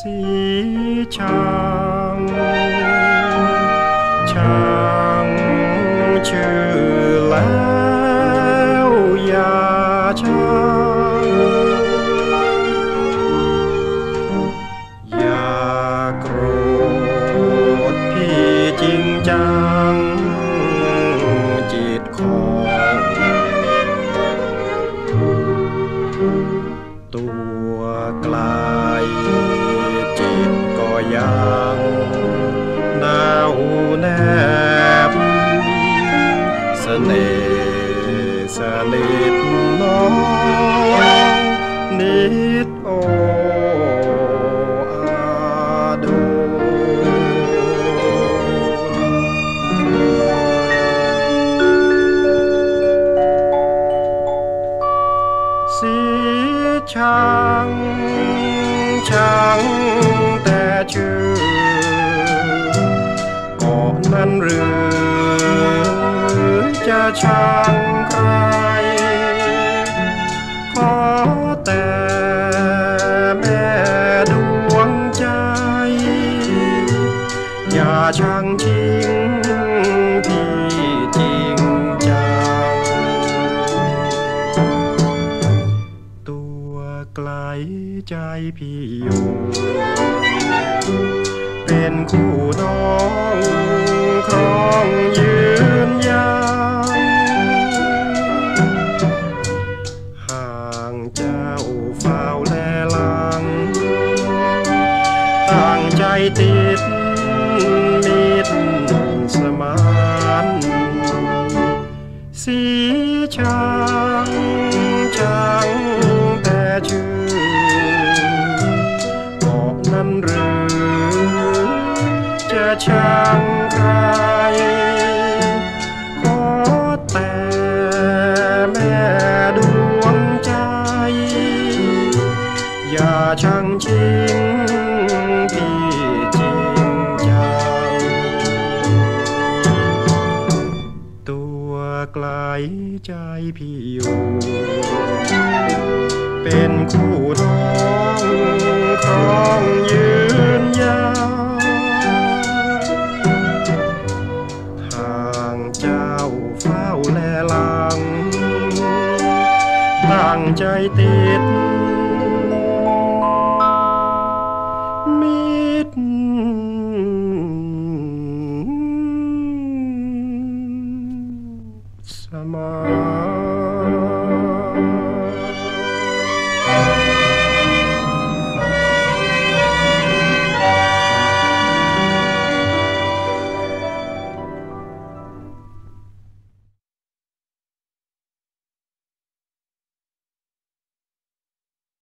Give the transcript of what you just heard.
สีชังช่างชื่อแล้วอย่าช้าอย่าโกรธพี่จริงจัง จิตของตัวไกลาย จิตก็ยังหนาวแนบเสน่ห์สนิทน้องนิดโนั้นหรือจะช่างใคร ขอแต่แม่ดวงใจ อย่าช่างชิงพี่จริงจังตัวไกลใจพี่อยู่ เป็นคู่น้อง ครองยืนยาวห่างเจ้าเฝ้าแลลัง ต่างใจติ ช่างใคร ขอแต่แม่ดวงใจ อย่าช่างชิงพี่จริงจัง ตัวไกลใจพี่อยู่ เป็นคู่น้องครองยืน ตั้งใจติด มิตรสมาน